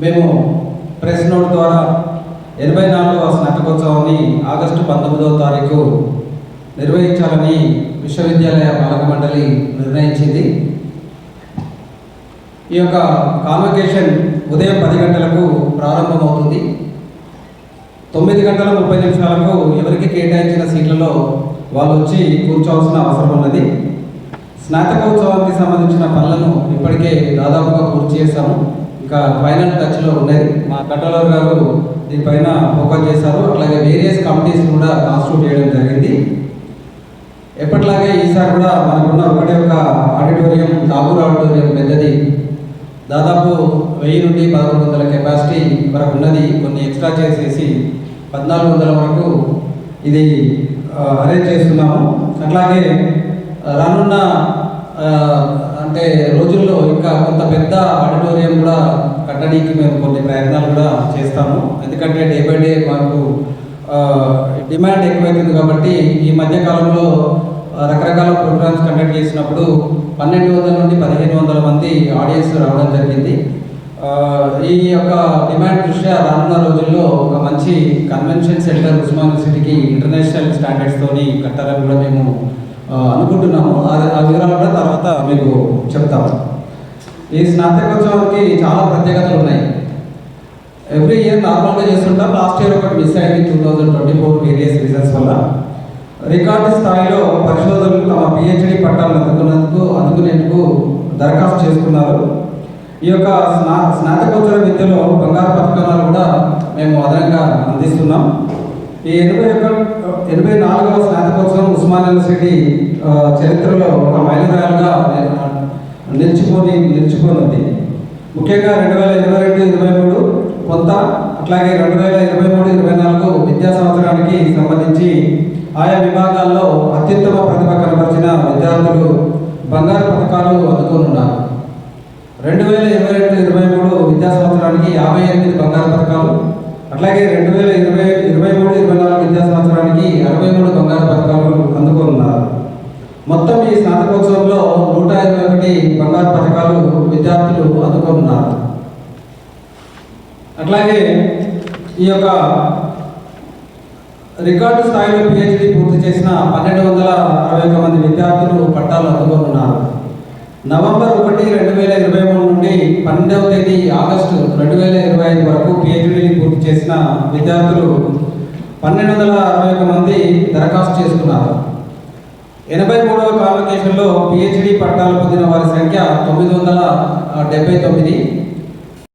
మేము press note ద్వారా ఎనభై నాలుగవ స్నాతకోత్సవాన్ని ఆగస్టు పంతొమ్మిదవ తారీఖు నిర్వహించాలని విశ్వవిద్యాలయ పాలక మండలి నిర్ణయించింది. ఈ యొక్క కాన్వకేషన్ ఉదయం పది గంటలకు ప్రారంభమవుతుంది. తొమ్మిది గంటల ముప్పై నిమిషాలకు ఎవరికి కేటాయించిన సీట్లలో వాళ్ళు వచ్చి కూర్చోవాల్సిన అవసరం ఉన్నది. స్నాతకోత్సవానికి సంబంధించిన పనులను ఇప్పటికే దాదాపుగా పూర్తి చేశాము. ఇంకా ఫైనల్ టచ్లో ఉన్నది. మా కంట్రోలర్ గారు దీనిపైన ఫోకస్ చేశారు. అట్లాగే వేరియస్ కమిటీస్ కూడా కాన్స్టిట్యూట్ చేయడం జరిగింది. ఎప్పటిలాగే ఈసారి కూడా మనకున్న ఒకటే ఒక ఆడిటోరియం ఠాగూర్ ఆడిటోరియం పెద్దది దాదాపు వెయ్యి నుండి పదకొండు వందల కెపాసిటీ వరకు ఉన్నది. కొన్ని ఎక్స్ట్రా చేసేసి పద్నాలుగు వందల వరకు ఇది అరేంజ్ చేస్తున్నాము. అట్లాగే రానున్న అంటే రోజుల్లో ఇంకా కొంత పెద్ద ఆడిటోరియం కూడా కట్టడానికి మేము కొన్ని ప్రయత్నాలు కూడా చేస్తాము. ఎందుకంటే డే బై డే మాకు డిమాండ్ ఎక్కువైతుంది కాబట్టి ఈ మధ్య కాలంలో రకరకాల ప్రోగ్రామ్స్ కండక్ట్ చేసినప్పుడు పన్నెండు వందల నుండి పదిహేను వందల మంది ఆడియన్స్ రావడం జరిగింది. ఈ యొక్క డిమాండ్ దృష్ట్యా రానున్న రోజుల్లో ఒక మంచి కన్వెన్షన్ సెంటర్ ఉస్మాన్ సిటీకి ఇంటర్నేషనల్ స్టాండర్డ్స్తోని కట్టాలని కూడా మేము అనుకుంటున్నాము. అది ఆ వివరాలు కూడా తర్వాత మీకు చెప్తాము. ఈ స్నాతకోత్సవానికి చాలా ప్రత్యేకతలు ఉన్నాయి. ఎవ్రీ ఇయర్ నార్మల్గా చేస్తుంటాం. లాస్ట్ ఇయర్ ఒకటి మిస్ అయింది. Two thousand twenty four various reasons వల్ల. రికార్డు స్థాయిలో పరిశోధనలు తమ పిహెచ్డి పట్టాలను అందుకున్నందుకు అందుకునేందుకు దరఖాస్తు చేసుకున్నారు. ఈ యొక్క స్నా స్నాతకోత్తర విద్యలో బంగారు పథకాలు కూడా మేము అదనంగా అందిస్తున్నాం. ఈ ఎనభై ఒక ఎనభై నాలుగవ స్నాతకోత్సవం ఉస్మాన్ యూనివర్సిటీ చరిత్రలో ఒక మైలురాయిగా నిలిచిపోని నిలిచిపోనుంది. ముఖ్యంగా రెండు వేల ఇరవై రెండు ఇరవై మూడు కొంత అట్లాగే రెండు వేల ఇరవై మూడు ఇరవై నాలుగు ఆయా విభాగాల్లో అత్యుత్తమ ప్రతిభ కనబరిచిన విద్యార్థులు బంగారు పథకాలు అందుకోనున్నారు. రెండు వేల ఇరవై రెండు ఇరవై మూడు విద్యా సంవత్సరానికి యాభై ఎనిమిది బంగారు పథకాలు అట్లాగే రెండు వేల ఇరవై ఇరవై మూడు ఇరవై నాలుగు విద్యా సంవత్సరానికి అరవై మూడు బంగారు పథకాలు అందుకోనున్నారు. మొత్తం ఈ స్నాతకోత్సవంలో నూట ఇరవై ఒకటి బంగారు పథకాలు విద్యార్థులు అందుకోనున్నారు. అట్లాగే ఈ యొక్క రికార్డు స్థాయిలో పిహెచ్డి పూర్తి చేసిన పన్నెండు వందల అరవై ఒక మంది విద్యార్థులు పట్టాలు అందుకోనున్నారు. నవంబర్ ఒకటి రెండు వేల ఇరవై మూడు నుండి పన్నెండవ తేదీ ఆగస్టు రెండు వేల ఇరవై ఐదు వరకు పిహెచ్డీని పూర్తి చేసిన విద్యార్థులు పన్నెండు వందల అరవై ఒక మంది దరఖాస్తు చేసుకున్నారు. ఎనభై మూడవ కాన్వకేషన్లో పిహెచ్డి పట్టాలు పొందిన వారి సంఖ్య తొమ్మిది వందల డెబ్బై తొమ్మిది.